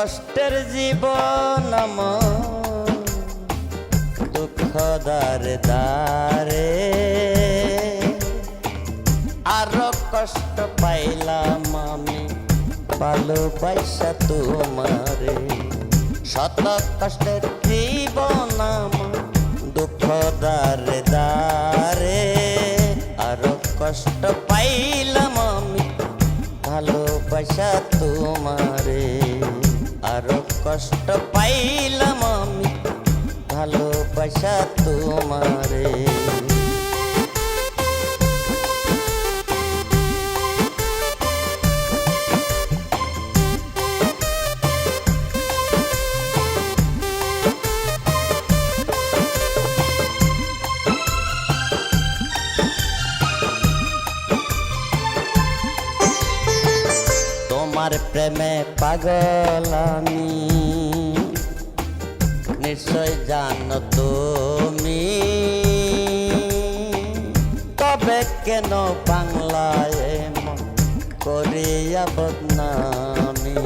কষ্টের জীবন দুঃখ দারে দারে আরও কষ্ট পাইলাম আমি ভালোবাসা তোমারে। শত কষ্টের জীবন দুঃখ দারে দারে আরও কষ্ট পাইলাম আমি ভালোবাসা তোমারে। আরও কষ্ট পাইলাম আমি। ভালোবাসা তোমারে। তোমার প্রেমে পাগল আমি। নিশ্চয় জানো তুমি। তবে কেন বাংলায় করিয়া বদনামি?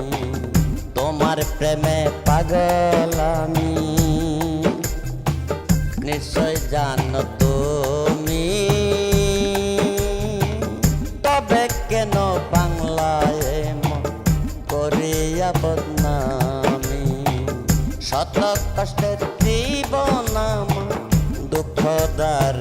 তোমার প্রেমে পাগল আমি। নিশ্চয় জানো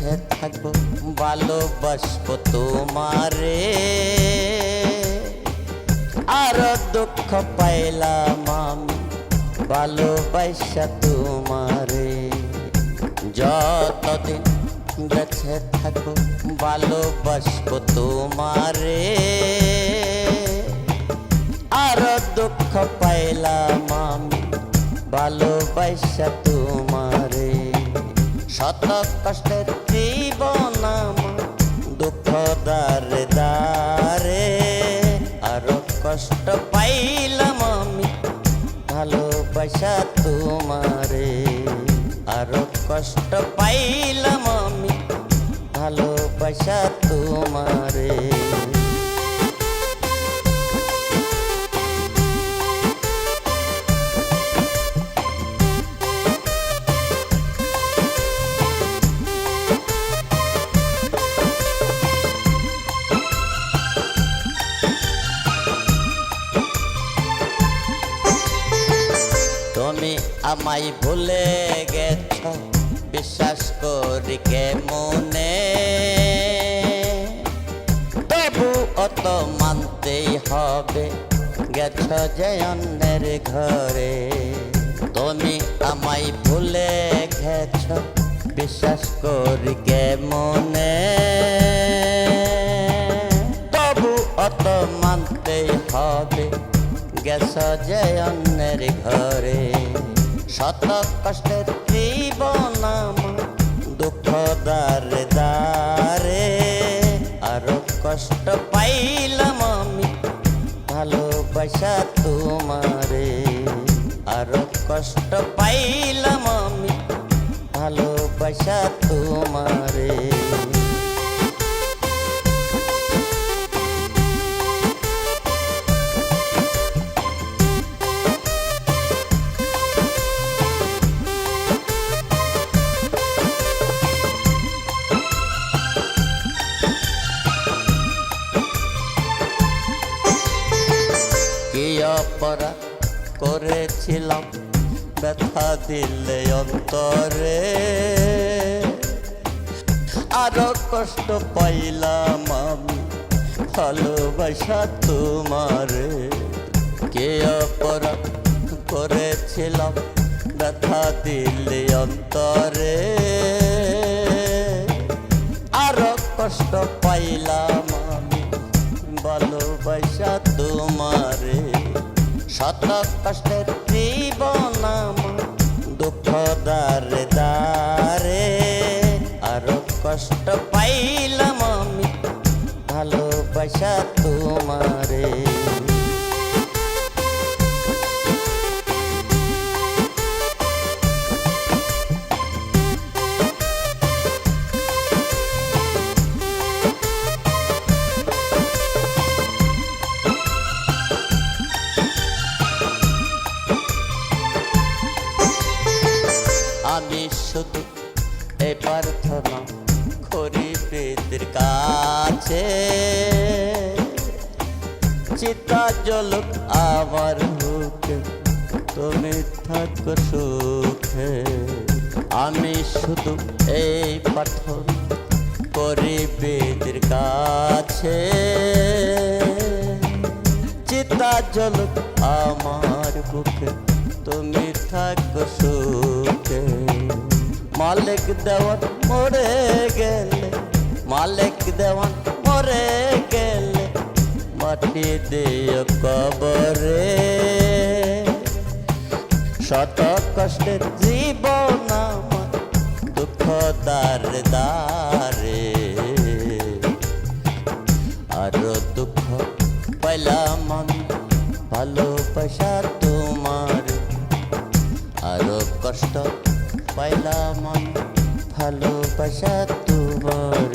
বেঁচে থাকব, ভালোবাসবো তোমারে। আর দুঃখ পাইলাম আমি, ভালোবাসা তোমারে। যতদিন বেঁচে থাকব, ভালোবাসবো তোমারে। আর দুঃখ পাইলাম আমি, ভালোবাসা তোমারে শত কষ্টের জীবন দুঃখ দারে দারে আরও কষ্ট পাইলাম আমি, ভালোবাসা তোমারে। আরও কষ্ট পাইলাম আমি, ভালোবাসা তোমারে। তুমি আমায় ভুলে গেছ, বিশ্বাস করি কে মনে? তবু অত মানতেই হবে, গেছ যে অন্যের ঘরে। তুমি আমায় ভুলে গেছ, বিশ্বাস করি কে মনে? তবু অত মানতেই হবে গেছ যে অন্যের ঘরে। শত কষ্টের জীবন আমার দুঃখ দারে দারে আরও কষ্ট পাইলাম আমি, ভালোবাসা তোমারে। আরও কষ্ট পাইলাম আমি, ভালোবাসা তোমারে। অপরাধ করেছিলাম, ব্যথা দিলে অন্তরে। আরও কষ্ট পাইলাম আমি, ভালোবাসা তোমারে। কে অপরাধ করেছিলাম, ব্যথা দিলে অন্তরে। আরও কষ্ট পাইলাম আমি, ভালোবাসা তোমারে। শত কষ্টের জীবন দুঃখ দারে দারে আরও কষ্ট পাইলাম আমি ভালোবাসা তোমারে। আমি শুধু এই প্রার্থনা করি প্রীতির কাছে। চিতা জলক আমার বুকে তুমি থাকো সুখে। আমি শুধু এই পাঠন করি বেদের কাছে। জলক আমার বুকে। তুমি থাকো সুখে। মালিক দেওয়ান মরে গেলে, মালিক দেওয়ান মরে গেলে, মাটি দিও কবরে। শত কষ্টের জীবন আমার, দুঃখ দার দারে আরও দুঃখ পাইলাম আমি। ভালোবাসা তোমার। আরও কষ্ট পাইলাম ভালো পয়সা তোমার।